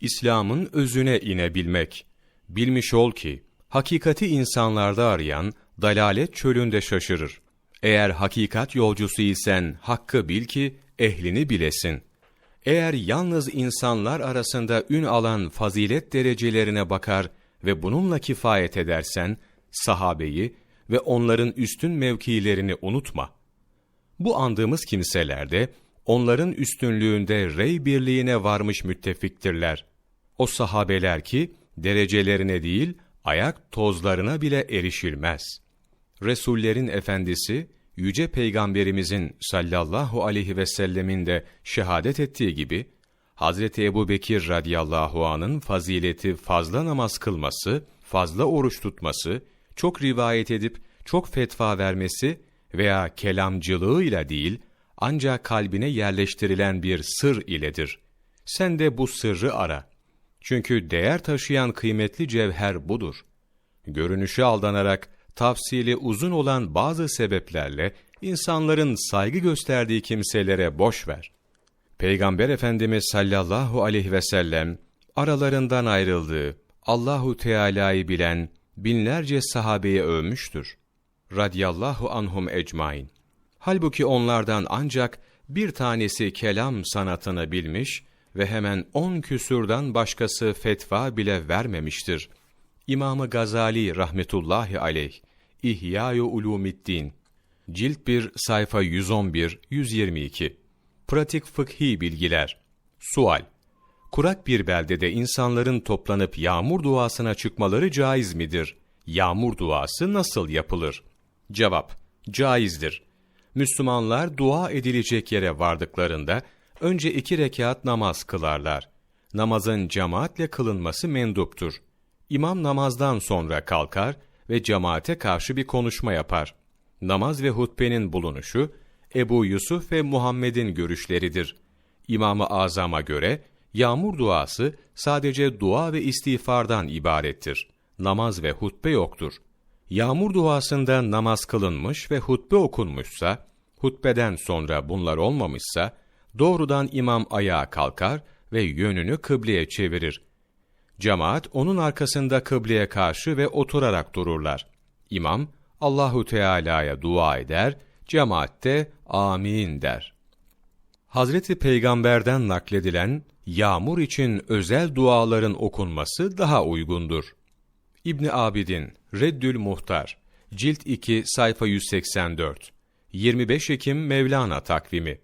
İslam'ın özüne inebilmek. Bilmiş ol ki, hakikati insanlarda arayan, dalalet çölünde şaşırır. Eğer hakikat yolcusu isen, hakkı bil ki, ehlini bilesin. Eğer yalnız insanlar arasında ün alan fazilet derecelerine bakar ve bununla kifayet edersen, sahabeyi ve onların üstün mevkilerini unutma. Bu andığımız kimselerde, onların üstünlüğünde rey birliğine varmış müttefiktirler. O sahabeler ki, derecelerine değil, ayak tozlarına bile erişilmez. Resullerin efendisi, Yüce Peygamberimizin sallallahu aleyhi ve sellemin de şehadet ettiği gibi, Hazreti Ebu Bekir radıyallahu anın fazileti fazla namaz kılması, fazla oruç tutması, çok rivayet edip çok fetva vermesi veya kelamcılığıyla değil, ancak kalbine yerleştirilen bir sır iledir. Sen de bu sırrı ara. Çünkü değer taşıyan kıymetli cevher budur. Görünüşe aldanarak, tafsili uzun olan bazı sebeplerle, insanların saygı gösterdiği kimselere boş ver. Peygamber Efendimiz sallallahu aleyhi ve sellem, aralarından ayrıldığı, Allahu Teala'yı bilen binlerce sahabeyi övmüştür. Radiyallahu anhum ecmain. Halbuki onlardan ancak bir tanesi kelam sanatını bilmiş ve hemen on küsurdan başkası fetva bile vermemiştir. İmamı Gazali rahmetullahi aleyh, İhya-i Ulumiddin, Cilt 1 sayfa 111-122 Pratik fıkhi bilgiler Sual Kurak bir beldede insanların toplanıp yağmur duasına çıkmaları caiz midir? Yağmur duası nasıl yapılır? Cevap Caizdir. Müslümanlar dua edilecek yere vardıklarında önce iki rekat namaz kılarlar. Namazın cemaatle kılınması menduptur. İmam namazdan sonra kalkar ve cemaate karşı bir konuşma yapar. Namaz ve hutbenin bulunuşu, Ebu Yusuf ve Muhammed'in görüşleridir. İmam-ı Azam'a göre, yağmur duası sadece dua ve istiğfardan ibarettir. Namaz ve hutbe yoktur. Yağmur duasında namaz kılınmış ve hutbe okunmuşsa, hutbeden sonra bunlar olmamışsa, doğrudan imam ayağa kalkar ve yönünü kıbleye çevirir. Cemaat onun arkasında kıbleye karşı ve oturarak dururlar. İmam Allahu Teala'ya dua eder, cemaat de amin der. Hazreti Peygamber'den nakledilen yağmur için özel duaların okunması daha uygundur. İbni Abidin, Reddül Muhtar, Cilt 2, sayfa 184, 25 Ekim Mevlana takvimi